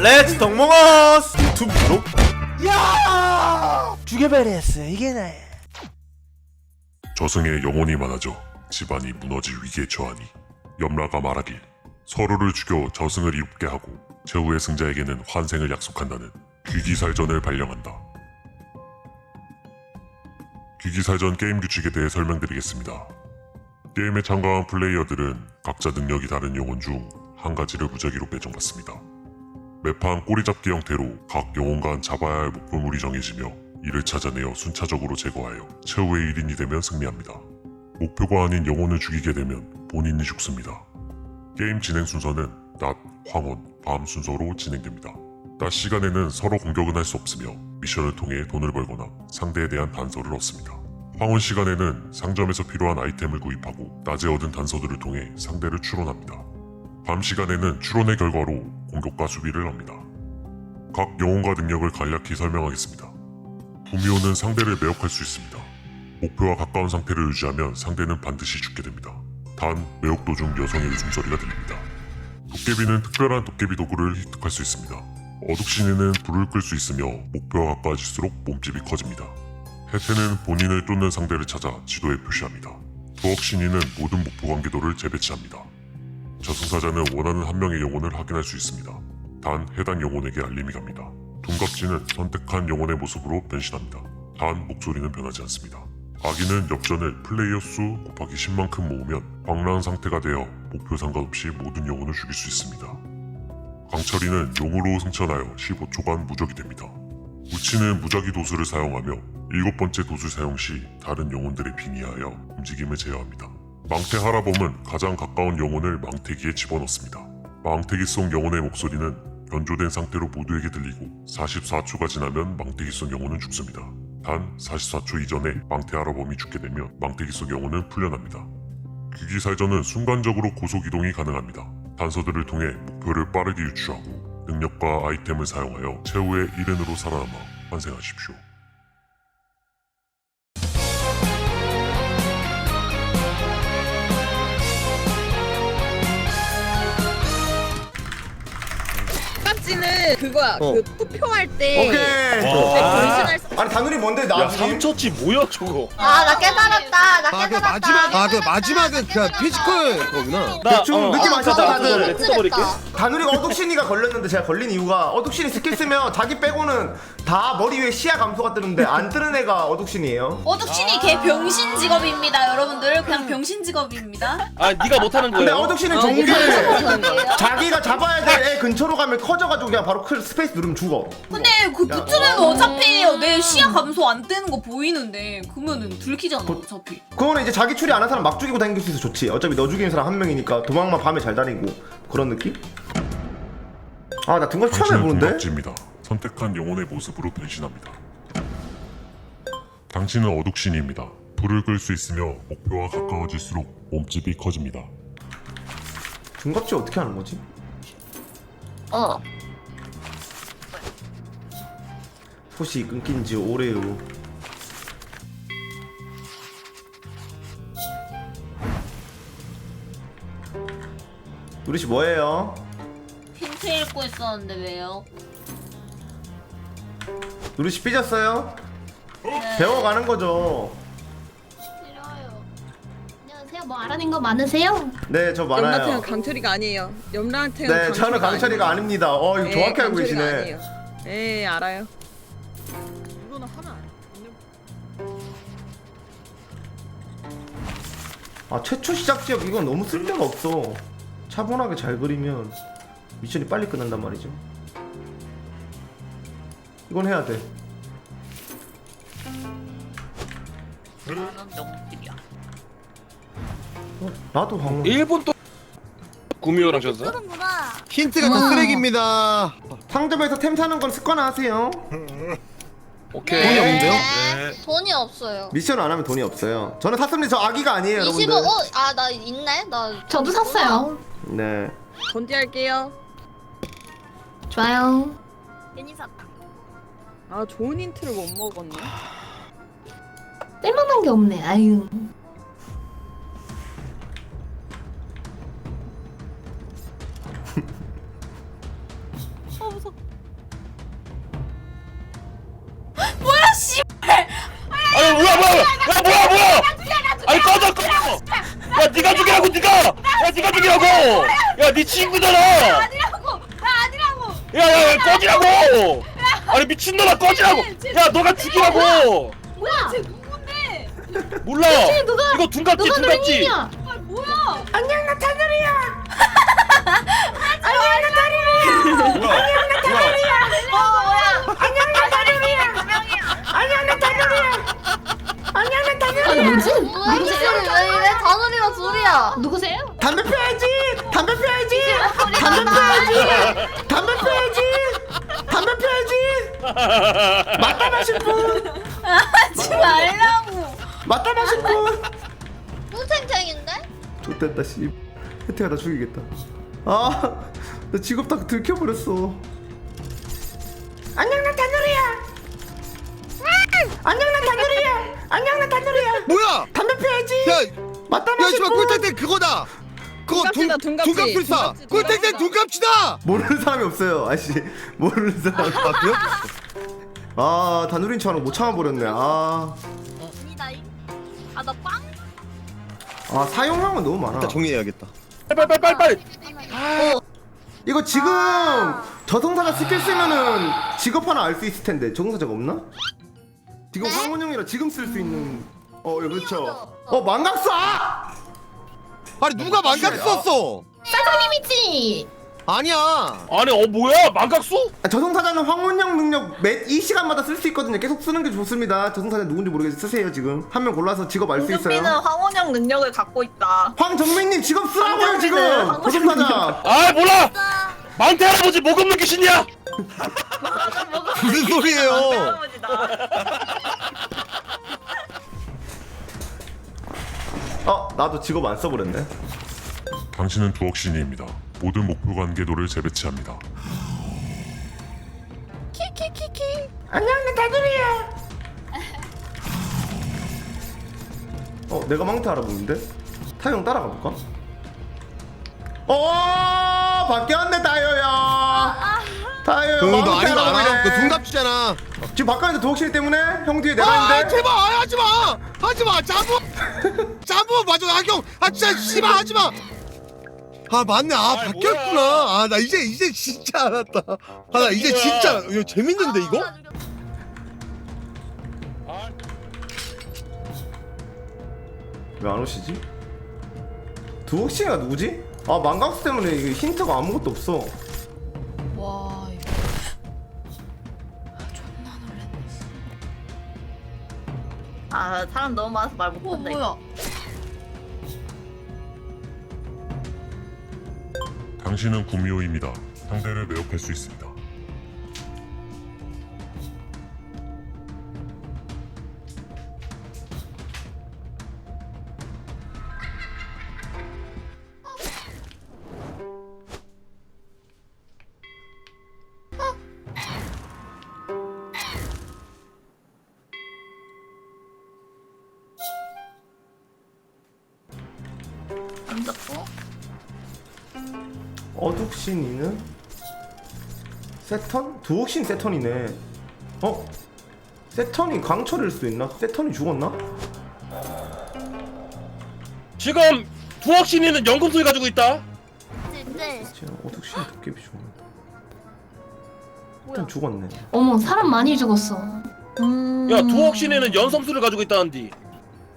렛츠 덕몽어스 유튜브로 죽여버렸어 이게 나야 저승의 영혼이 많아져 집안이 무너질 위기에 처하니 염라가 말하길 서로를 죽여 저승을 이롭게 하고 최후의 승자에게는 환생을 약속한다는 귀기살전을 발령한다. 귀기살전 게임 규칙에 대해 설명드리겠습니다. 게임에 참가한 플레이어들은 각자 능력이 다른 영혼 중 한 가지를 무작위로 배정받습니다. 매판 꼬리잡기 형태로 각 영혼 간 잡아야 할 목표물이 정해지며 이를 찾아내어 순차적으로 제거하여 최후의 1인이 되면 승리합니다. 목표가 아닌 영혼을 죽이게 되면 본인이 죽습니다. 게임 진행 순서는 낮, 황혼, 밤 순서로 진행됩니다. 낮 시간에는 서로 공격은 할 수 없으며 미션을 통해 돈을 벌거나 상대에 대한 단서를 얻습니다. 황혼 시간에는 상점에서 필요한 아이템을 구입하고 낮에 얻은 단서들을 통해 상대를 추론합니다. 밤 시간에는 추론의 결과로 공격과 수비를 합니다. 각 영혼과 능력을 간략히 설명하겠습니다. 구미호는 상대를 매혹할 수 있습니다. 목표와 가까운 상태를 유지하면 상대는 반드시 죽게 됩니다. 단, 매혹 도중 여성의 웃음소리가 들립니다. 도깨비는 특별한 도깨비 도구를 획득할 수 있습니다. 어둑신이는 불을 끌 수 있으며 목표와 가까워질수록 몸집이 커집니다. 혜태는 본인을 쫓는 상대를 찾아 지도에 표시합니다. 도억신이는 모든 목표 관계도를 재배치합니다. 저승사자는 원하는 한 명의 영혼을 확인할 수 있습니다. 단 해당 영혼에게 알림이 갑니다. 동갑진은 선택한 영혼의 모습으로 변신합니다. 단 목소리는 변하지 않습니다. 아기는 엽전을 플레이어 수 곱하기 10만큼 모으면 광란 상태가 되어 목표 상관없이 모든 영혼을 죽일 수 있습니다. 강철이는 용으로 승천하여 15초간 무적이 됩니다. 우치는 무작위 도수를 사용하며 일곱 번째 도수 사용 시 다른 영혼들에 빙의하여 움직임을 제어합니다. 망태 하라범은 가장 가까운 영혼을 망태기에 집어넣습니다. 망태기 속 영혼의 목소리는 변조된 상태로 모두에게 들리고 44초가 지나면 망태기 속 영혼은 죽습니다. 단 44초 이전에 망태 하라범이 죽게 되면 망태기 속 영혼은 풀려납니다. 귀기살전은 순간적으로 고속 이동이 가능합니다. 단서들을 통해 목표를 빠르게 유추하고 능력과 아이템을 사용하여 최후의 1인으로 살아남아 환생하십시오. 그거야. 어. 그 투표할 때 오케이 변신할 수 아니 다누리 뭔데 야나 삼처치 뭐야 저거 아, 나 깨달았다. 나 아 그 깨달았다. 마지막 아 그 마지막은 그 피지컬 거구나 대충 느낌 아, 왔어, 나 다들. 뜯어버릴게, 다누리가 어둑신이가 걸렸는데 제가 걸린 이유가 어둑신이 스킬 쓰면 자기 빼고는 다 머리 위에 시야 감소가 뜨는데 안 뜨는 애가 어둑신이에요 어둑신이 걔 병신 직업입니다, 여러분들. 그냥 병신 직업입니다. 아 네가 못하는 근데 거예요 어둑신은 어, 못하는 거예요? 자기가 잡아야 될 애 근처로 가면 커져가지고 그냥 바로 클 스페이스 누르면 죽어 근데 그 붙으면 어차피 내 시야 감소 안 되는 거 보이는데 그러면은 들키잖아 어차피. 그거는 이제 자기 추리 안 한 사람 막 죽이고 다닐 수 있어서 좋지 어차피 너 죽이는 사람 한 명이니까 도망만 밤에 잘 다니고 그런 느낌? 아 나 등갑 처음 당신은 해보는데? 선택한 영혼의 모습으로 변신합니다. 당신은 어둑신입니다. 불을 끌 수 있으며 목표와 가까워질수록 몸집이 커집니다. 등갑지 어떻게 하는 거지? 어. 소시 끊긴 지 오래요 누리씨 뭐해요? 힌트 읽고 있었는데 왜요? 누리씨 삐졌어요? 네. 배워가는 거죠 싫어요. 안녕하세요. 뭐 알아낸 거 많으세요? 네 저 염라태는 많아요 강철이가 아니에요. 염라태는 네 저는 강철이가 아닙니다 어 이거 정확히 알고 계시네 네 알아요. 이거는 하나. 아 최초 시작 지역 이건 너무 쓸데가 없어 차분하게 잘 그리면 미션이 빨리 끝난단 말이죠 이건 해야 돼 나는 명필이야. 어, 나도 방금 일본 또 구미호랑 졌어? 그런구나. 힌트가 다 쓰레기입니다 상점에서 템 사는 건 습관화하세요 오케이 돈이 없는데요? 돈이 없어요. 미션 안 하면 돈이 없어요 저는 샀습니다 저 아기가 아니에요 25. 여러분들 어, 아, 나 있네. 나 저도 샀어요. 네 건지할게요. 좋아요. 괜히 샀다. 아 좋은 힌트를 못 먹었네. 뺄만한 게 없네. 아유. 야, 네 친구잖아 아니라고. 나 아니라고. 야야야 꺼지라고 아니 미친놈아 꺼지라고 야 너가 죽이라고 뭐야? 쟤 누군데? 몰라 이거 둔갑지 누가 둔갑지 누구냐? 아 뭐야? 안녕 나 다누리야. 좋됐다 씨. 혜태가 나 죽이겠다. 아, 나 직업 다 들켜버렸어. 안녕 나 다누리야. 안녕 나 다누리야. 안녕 나 다누리야. 뭐야? 담배 피워야지. 야, 맞다 야, 씨발 분. 꿀탱탱 그거다. 그거 둔갑지다, 둔갑지. 둔갑지, 꿀탱탱 둔갑지다. 둔갑치다. 모르는 사람이 없어요, 아씨. 모르는 사람. 아 그래요? 아, 다누린 처럼 못 참아버렸네. 아, 아나 빵? 아 사용량은 너무 많아. 일단 정리해야겠다. 빨리 빨리 빨리 빨리 이거 지금 저승사자 스킬 쓰면은 직업 하나 알 수 있을 텐데 저승사자가 없나? 지금 황혼영이라 지금 쓸 수 있는 어 예, 그렇죠 어 망각수 아! 아니 누가 만각 썼어? 사장님이지. 아니야. 아니 어 뭐야 망각수? 아, 저승사자는 황혼영 능력 매, 이 시간마다 쓸 수 있거든요 계속 쓰는 게 좋습니다 저승사자 누군지 모르겠어 쓰세요 지금 한 명 골라서 직업 알 수 있어요 황혼영 능력을 갖고 있다. 황정민님 직업 쓰라고요 지금 저승사자 아 몰라 망태 할아버지 목 없는 귀신이야 무슨 소리예요? 할아버지다. 어 나도 직업 안 써버렸네 당신은 두억신이입니다. 모든 목표 관계도를 재배치합니다. 안녕 나 다누리야 어 내가 망태 알아보는데? 타영 따라가 볼까? 어 바뀌었네 타요 응, 너 망태 거 알아? 그 알아보네 둔갑치잖아. 지금 바꿨는데 도옥실 때문에 형 뒤에 내가 아, 있는데 제발 아, 하지 마. 하지 마. 자부. 자부 맞아. 악영. 아 진짜 씨발 하지 마. 아 맞네. 아 아이, 바뀌었구나. 아 나 이제 이제 진짜 알았다. 아 나 이제 뭐야. 진짜 이거 재밌는데 이거? 아, 왜 안 오시지? 두옥씨가 누구지? 아 망각수 때문에 이게 힌트가 아무것도 없어 와 이거. 아 사람 너무 많아서 말 어 못한다. 뭐야? 당신은 구미호입니다. 상대를 매혹할 수 있습니다. 세턴? 두옥신 세턴이네 어? 세턴이 강철일 수도 있나? 세턴이 죽었나? 지금 두억신이는 연금술 가지고 있다 네. 지금 어둑신 도깨비 죽었나? 일단 죽었네 어머 사람 많이 죽었어. 음. 야 두억신이는 연섬술을 가지고 있다는디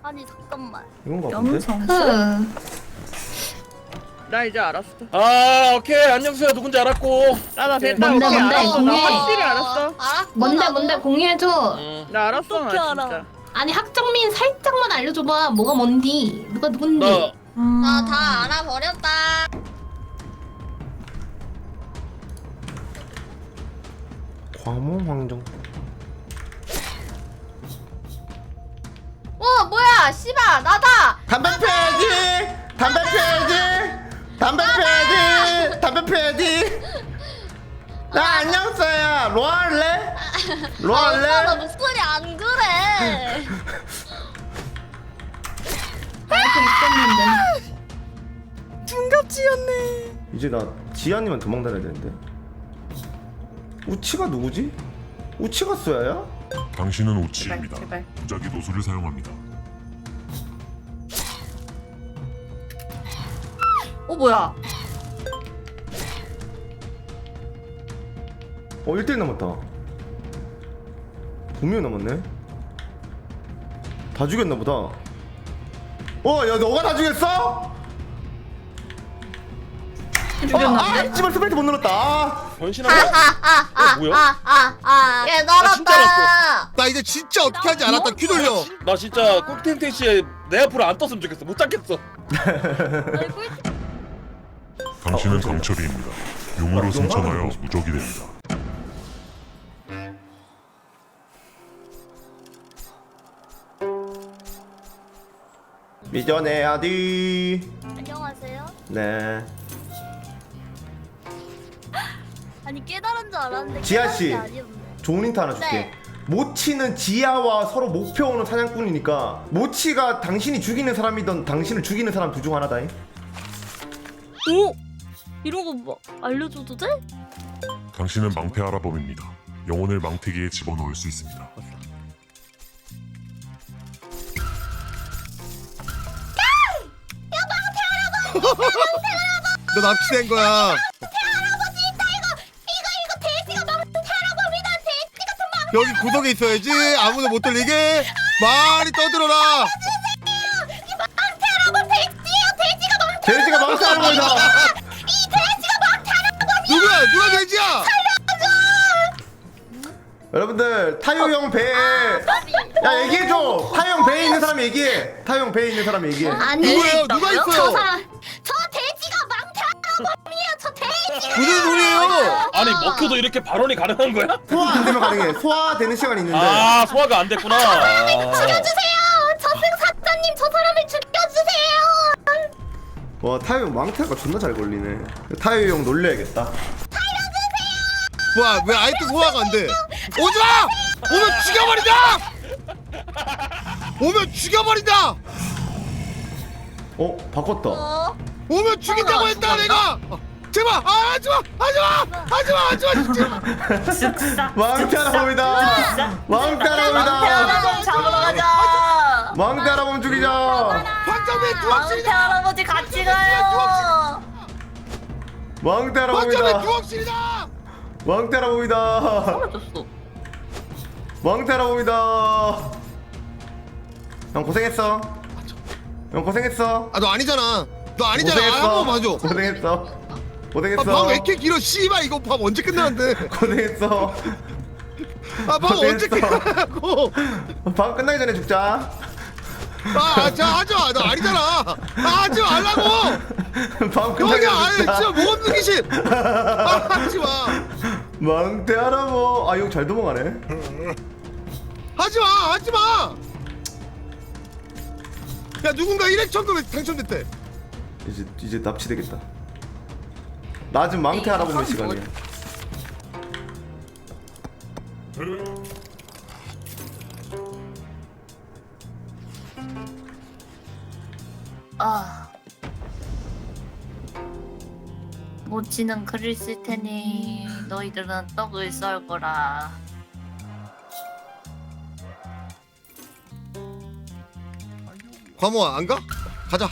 아니 잠깐만. 이건가 본데? 염성. 흐. 나 이제 알았어. 아 오케이 안녕수야 누군지 알았고 나나 됐다. 뭔데, 오케이, 뭔데, 알았어. 나 공개. 확실히 알았어. 알았어. 뭔데 나도. 뭔데 공유해줘. 음, 나 알았어 나 어떻게 알아? 진짜. 아니 학정민 살짝만 알려줘봐. 뭐가 뭔디? 누가 누군디? 나 음. 나다 알아버렸다. 과몽 황정 어 뭐야? 씨발 나다. 담배 피워야지! 담배 피워야지! 담배 피워야지! 담배 피워야지! 나 안녕 써야 로 할래? 로 아, 오빠? 목소리 안 그래. 나한테 있었는데. 둔갑지였네. 이제 나 지아님은 도망다녀야 되는데 우치가 누구지? 우치가 쏘야야? 당신은 오치입니다. 제발. 무작위 도수를 사용합니다. 어 뭐야? 어 1대1 남았다. 분명 남았네? 다 죽였나 보다. 어야 너가 다 죽였어? 아 씨발 스펠트 못 눌렀다. 아. 변신한 거야? 어, 뭐야? 아아아. 나 진짜 알았어. 나 이제 진짜 어떻게 하지 알았다. 퀴 돌려. 나 진짜 꿀텐텐시에 내 앞으로 안 떴으면 좋겠어. 못 잡겠어 당신은 어, 강철이입니다. 용으로 아, 승천하여 무적이 됩니다. 미전의 아디 안녕하세요 네 아니 깨달은 줄 알았는데 지아 깨달은 씨. 게 아니었네. 좋은 힌트 하나 줄게 네. 모치는 지아와 서로 목표 오는 사냥꾼이니까 모치가 당신이 죽이는 사람이든 당신을 죽이는 사람 둘중 하나다잉 오 이런 거 뭐 알려줘도 돼? 당신은 망태 아라범입니다. 영혼을 망태기에 집어넣을 수 있습니다. 너 납치된 거야 여기 구석에 있어야지 아무도 못 들리게 많이 떠들어라 돼지가 망치하는 거다 누구야 누가 돼지야 여러분들 타요 형 배에 야 얘기해줘! 타요 형 배에 있는 사람 얘기해. 타요 형 배에 있는 사람 얘기해. 아니 누구예요? 누가 있어요? 저 사람 저 돼지가 망탈아범이에요 저 돼지 무슨 소리예요? 아니 먹혀도 이렇게 발언이 가능한 거야? 소화 안 되면 가능해. 소화되는 시간이 있는데. 아 소화가 안 됐구나. 아. 죽여주세요 와 타요 형 망태가 존나 잘 걸리네. 타요 형 놀려야겠다. 뭐야 왜 아이템 소화가 안돼? 오지마! 오면 죽여버린다! 오면 죽여버린다! 어? 바꿨다. 어? 오면 죽인다고 했다 내가! 어, 제발! 아 하지마! 하지마! 하지마! 하지마! 진짜? 망태 할아버지다. 망태 할아버지다. 할아버지 잡으러 가자. 망태 할아버지 죽이자. 두확실이다. 할 아버지 같이 가요. 황정민 할아버지다 두확실이다! 망태 할아버지다. 사라졌어. 망태 할아버지다. 형 고생했어. 형 고생했어. 아너 아니잖아. 너 아니잖아. 아, 한번 봐줘. 고생했어. 아, 고생했어. 밥왜 이렇게 길어? 씨발 이거 밥 언제 끝나는데? 고생했어. 아밥 언제. 끝나고? 방 끝나기 전에 죽자 아 자 하지마. 너 아니잖아. 아 하지 말라고. 방 끝나기 여기 아니 전에 진짜 못 느끼신. 아 하지 마. 망태 할아버 아형 잘 도망가네. 하지 마 하지 마. 야 누군가 일액 천금에 당첨됐대. 이제 이제 납치되겠다. 낮은 망태 할아버지 시간이야 아. 모치는 글을 쓸 테니 너희들은 떡을 썰 거라. 과모아 안 가? 가자.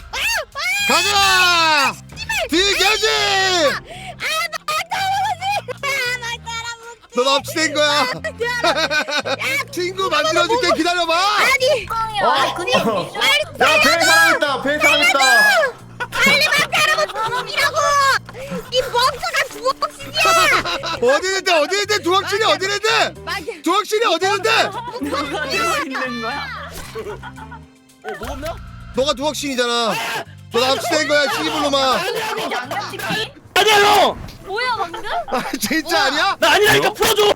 가자! 비겨지 너 납치된 거야 친구 만들어줄게 기다려봐 뻥이야. 그냥 어. 야 배에 사람 있다 배에 사람 있다 이 멍청한 두억씩이야 어디 있는데 어디 있는데 두학신이 어디 있는데 두학신이 어디 있는데 누가 들어 있는 거야? 어 먹었나? 너가 두학신이잖아 너 납치된 거야 양념치킨? 아니야 형! 뭐야 방금? 아 진짜 아니야? 나 아니라니까 풀어줘!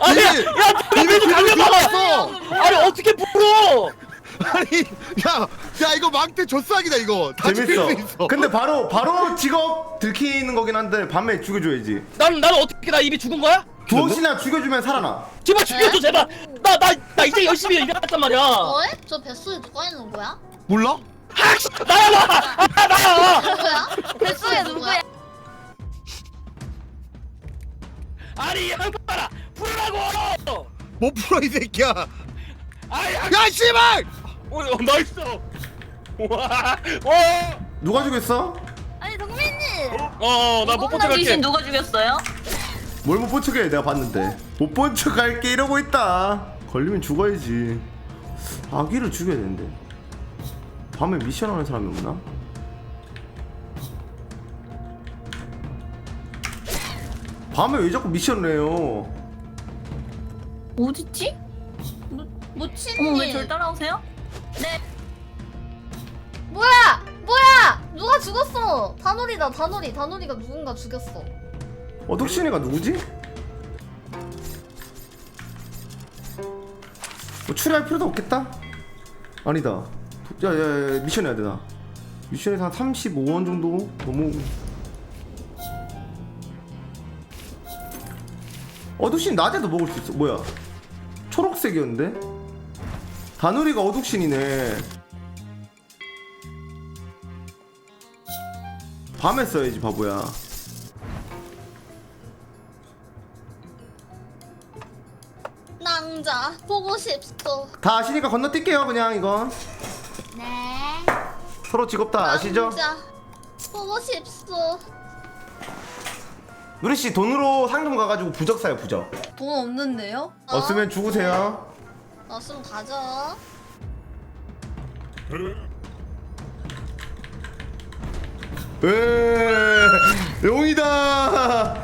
아니 야 이미 좀! 들어갔어 아니 어떻게 풀어! 아니 야, 야 이거 망태 조싹이다 이거 다 죽일 수 재밌어 있어 근데 바로 바로 직업 들키는 거긴 한데 밤에 죽여줘야지 난 나는 어떻게 나 입이 죽은 거야? 두엇이나 죽여주면 살아나 제발 죽여줘 제발! 나 나 나 이제 열심히 일했단 말이야! 뭐해? 저 뱃속에 누가 있는 거야? 몰라? 나야 나! 아, 나야! 누구야? 뱃속에 누구야? 아니 양파라 풀라고 못 풀어 이 새끼야 아이 야야 씨발 어, 어, 나이스 와 어. 누가 죽였어? 아니 동민님. 어, 나못 무겁나 귀신 포착할게. 누가 죽였어요? 뭘 못 본 척해 내가 봤는데 못 본 척 할게 이러고 있다 걸리면 죽어야지 아기를 죽여야 되는데 밤에 미션 하는 사람이 없나? 밤에 왜 자꾸 미션을 해요 어딨지? 모치님. 어머 왜절 따라오세요? 네. 뭐야 뭐야 누가 죽었어 다놀이다 다놀이 다놀이가 누군가 죽였어 어둑신이가 누구지? 뭐 추리할 필요도 없겠다? 아니다 야야야 미션 해야 되나 미션에서 한 35원 정도 너무 어둑신 낮에도 먹을 수 있어. 뭐야? 초록색이었는데? 다누리가 어둑신이네. 밤에 써야지 바보야. 낭자 보고 싶소. 다 아시니까 건너뛸게요 그냥 이건. 네. 서로 직업 다 아시죠? 낭자 보고 싶소 누리 씨 돈으로 상점 가가지고 부적 사요 부적. 돈 없는데요? 없으면 죽으세요. 어좀 가져. 에 용이다.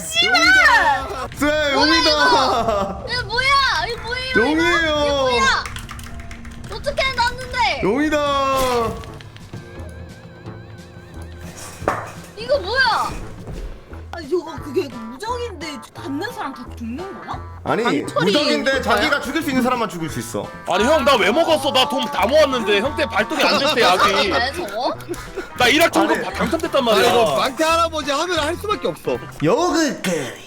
씨발! 쎄 용이다. 야 뭐야? 이거 뭐예요 용이에요. 뭐야? 어떻게 해놨는데? 용이다 아니 저거 그게 무적인데 받는 사람 다 죽는 거야? 아니 강철이 무적인데? 자기가 죽일 수 있는 사람만 죽일 수 있어 아니 형 나 왜 먹었어? 나 돈 다 모았는데 형 때 발동이 안 됐대 약이. 왜 저거? 나 일할 정도 아니. 당첨됐단 아 이거 말이야. 망태 할아버지 하면 할 수밖에 없어 요그크